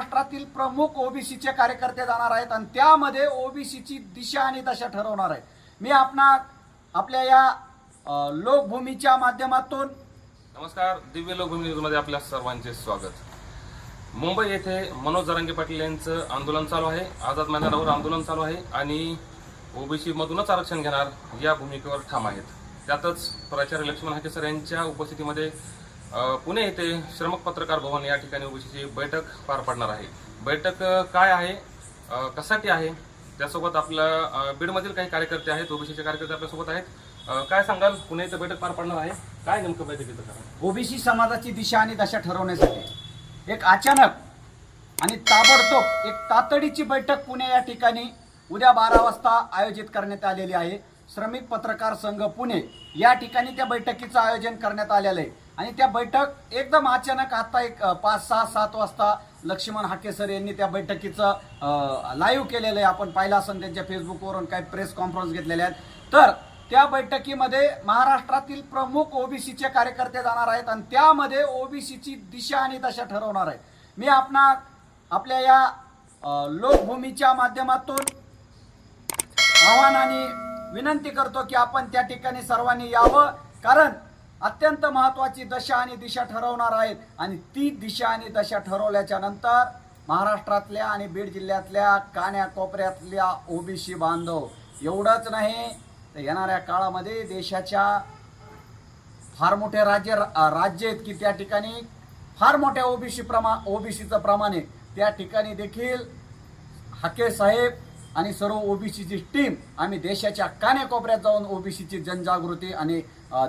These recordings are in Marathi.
महाराष्ट्रातील प्रमुख ओबीसीचे कार्यकर्ते जाणार आहेत आणि त्यामध्ये ओबीसीची दिशा आणि दशा ठरवणार आहे मी आपणा आपल्या या लोकभूमीच्या माध्यमातून नमस्कार दिव्य लोकभूमी न्यूजमध्ये आपल्या सर्वांचे स्वागत. मुंबई येथे मनोज जरांगे पाटील यांचं आंदोलन चालू आहे. आझाद मैदानावर आंदोलन चालू आहे आणि ओबीसी मधूनच आरक्षण घेणार या भूमिकेवर ठाम आहेत. त्यातच प्राचार्य लक्ष्मण हाकेसर यांच्या उपस्थितीमध्ये पुणे येथे श्रमक पत्रकार भवन या ठिकाणी ओबीसीची बैठक पार पडणार आहे. बैठक काय आहे? कशासाठी आहे? त्यासोबत आपलं बीडमधील काही कार्यकर्ते आहेत ओबीसीचे कार्यकर्ते आपल्यासोबत आहेत. काय सांगाल? पुणे इथं बैठक पार पडणार आहे. काय नेमकं बैठकीचं कारण ओबीसी समाजाची दिशा आणि दशा ठरवण्यासाठी एक अचानक आणि ताबडतोब एक तातडीची बैठक पुणे या ठिकाणी उद्या बारा वाजता आयोजित करण्यात आलेली आहे. श्रमिक पत्रकार संघ पुणे या ठिकाणी त्या बैठकीचं आयोजन करण्यात आलेलं आहे. आणि त्या बैठक एकदम अचानक आता एक पाच सहा सात वाजता लक्ष्मण हाकेसर यांनी त्या बैठकीचं लाईव्ह केलेलं आहे. आपण पाहिलं असेल त्यांच्या फेसबुकवरून काही प्रेस कॉन्फरन्स घेतलेल्या आहेत. तर त्या बैठकीमध्ये महाराष्ट्रातील प्रमुख ओबीसीचे कार्यकर्ते जाणार आहेत आणि त्यामध्ये ओबीसीची दिशा आणि दशा ठरवणार आहे मी आपणा आपल्या या लोकभूमीच्या माध्यमातून आव्हान आणि विनंती करतो की आपण त्या ठिकाणी सर्वांनी यावं कारण अत्यंत महत्वाची दशा आणि दिशा ठरवणार आहेत. आणि ती दिशा आणि दशा ठरवल्याच्या नंतर महाराष्ट्रातल्या आणि बीड जिल्ह्यातल्या कान्याकोपऱ्यातल्या ओबीसी बांधव एवढंच नाही तर येणाऱ्या काळामध्ये देशाच्या फार मोठे राज्य राज्य आहेत की त्या ठिकाणी फार मोठ्या ओबीसी प्रमा ओबीसीचं प्रमाण आहे. त्या ठिकाणी देखील हाके साहेब आणि सर्व ओबीसीची टीम आम्ही देशाच्या कान्याकोपऱ्यात जाऊन ओबीसीची जनजागृती आणि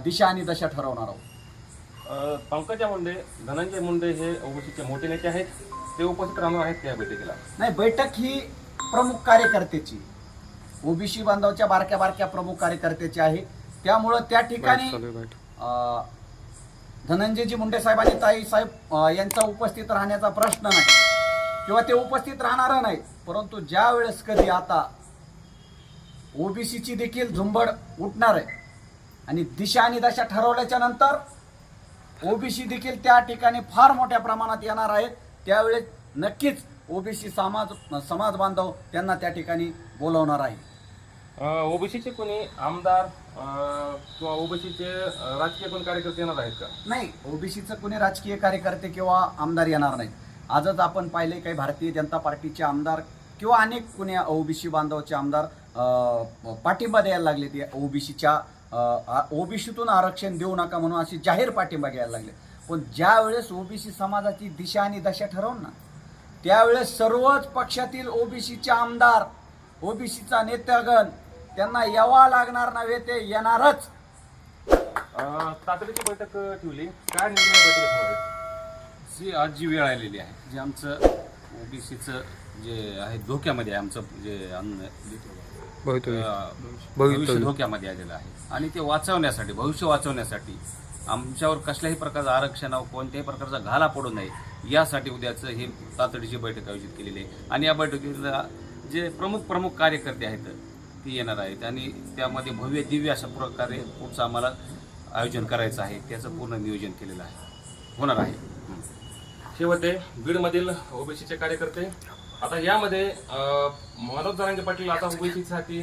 दिशा आणि दशा ठरवणार आहोत. पंकजा मुंडे धनंजय मुंडे हे ओबीसीचे मोठे नेते आहेत. ते उपस्थित राहणार आहेत त्या बैठकीला? नाही बैठक ही प्रमुख कार्यकर्त्याची. ओबीसी बांधवच्या बारक्या बारक्या प्रमुख कार्यकर्त्याची आहे. त्यामुळं त्या ठिकाणी अ, धनंजयजी मुंडे साहेब आणि ताई साहेब यांचा उपस्थित राहण्याचा प्रश्न नाही. किंवा ते उपस्थित राहणार नाही. परंतु ज्या वेळेस कधी आता ओबीसीची देखील झुंबड उठणार आहे आणि दिशा आणि दशा ठरवल्याच्या नंतर ओबीसी देखील त्या ठिकाणी फार मोठ्या प्रमाणात येणार आहेत. त्यावेळेस नक्कीच ओबीसी समाज समाज बांधव त्यांना त्या ठिकाणी बोलवणार आहे. ओबीसीचे कोणी आमदार किंवा ओबीसीचे राजकीय कोणी कार्यकर्ते येणार आहेत का? नाही ओबीसीचं कोणी राजकीय कार्यकर्ते किंवा आमदार येणार नाहीत. आजच आपण पाहिले काही भारतीय जनता पार्टीचे आमदार किंवा अनेक कुणी ओबीसी बांधवचे आमदार पाठिंबा द्यायला लागले ते ओबीसीच्या ओबीसीतून आरक्षण देऊ नका म्हणून अशी जाहीर पाठिंबा घ्यायला लागले. पण ज्या वेळेस ओबीसी समाजाची दिशा आणि दशा ठरवून ना त्यावेळेस सर्वच पक्षातील ओबीसीचे आमदार ओबीसीचा नेत्यागण त्यांना यावा लागणार नव्हे ते येणारच. तातडीची बैठक ठेवली. काय निर्णय जी आज जी वेळ आलेली आहे जे आमचं ओबीसीचं जे आहे धोक्यामध्ये आहे आमचं जे अन्न अं, भविष्य धोक्यामध्ये आलेलं आहे. आणि ते वाचवण्यासाठी भविष्य वाचवण्यासाठी आमच्यावर कसल्याही प्रकारचं आरक्षण कोणत्याही प्रकारचा घाला पडू नये यासाठी उद्याचं ही तातडीची बैठक आयोजित केलेली आहे. आणि या बैठकीला जे प्रमुख प्रमुख कार्यकर्ते आहेत ते येणार आहेत. आणि त्यामध्ये भव्य दिव्य अशा प्रकारे पुढचं आम्हाला आयोजन करायचं आहे त्याचं पूर्ण नियोजन केलेलं आहे. होणार आहे. हं. शेवटे बीडमधील ओबीसीचे कार्यकर्ते. आता यामध्ये अ, मनोज जरांगे पाटील आता ओबीसीसाठी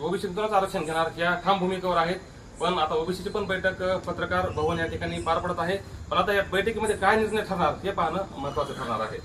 ओबीसीतूनच आरक्षण घेणार या ठाम भूमिकेवर आहेत. पण आता ओबीसीची पण बैठक पत्रकार भवन या ठिकाणी पार पडत आहे. पण आता या बैठकीमध्ये काय निर्णय ठरणार हे पाहणं महत्वाचं ठरणार आहे.